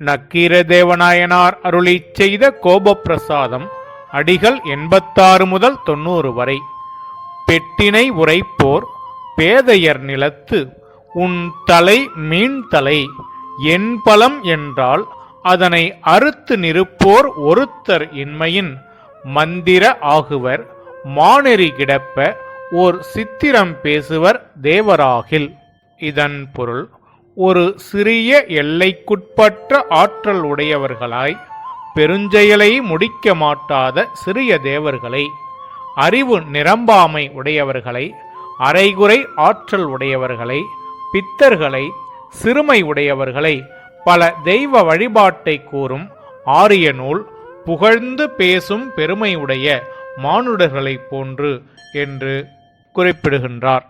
நக்கீர தேவநாயனார் அருளிச் செய்த கோபப்பிரசாதம் அடிகள் எண்பத்தாறு முதல் தொண்ணூறு வரை. பெட்டினை உரைப்போர் பேதையர் நிலத்து உன் தலை மீன் தலை என் பலம் என்றால் அதனை அறுத்து நிற்போர் ஒருத்தர் இன்மையின் மந்திர ஆகுவர் மானெறி கிடப்ப ஓர் சித்திரம் பேசுவர் தேவராகில். இதன் பொருள் ஒரு சிறிய எல்லைக்குட்பட்ட ஆற்றல் உடையவர்களாய் பெருஞ்செயலை முடிக்க மாட்டாத சிறிய தேவர்களை அறிவு நிரம்பாமை உடையவர்களை அரைகுறை ஆற்றல் உடையவர்களை பித்தர்களை சிறுமை உடையவர்களை பல தெய்வ வழிபாட்டை கூறும் ஆரிய நூல் புகழ்ந்து பேசும் பெருமையுடைய மானுடர்களைப் போன்று என்று குறிப்பிடுகின்றார்.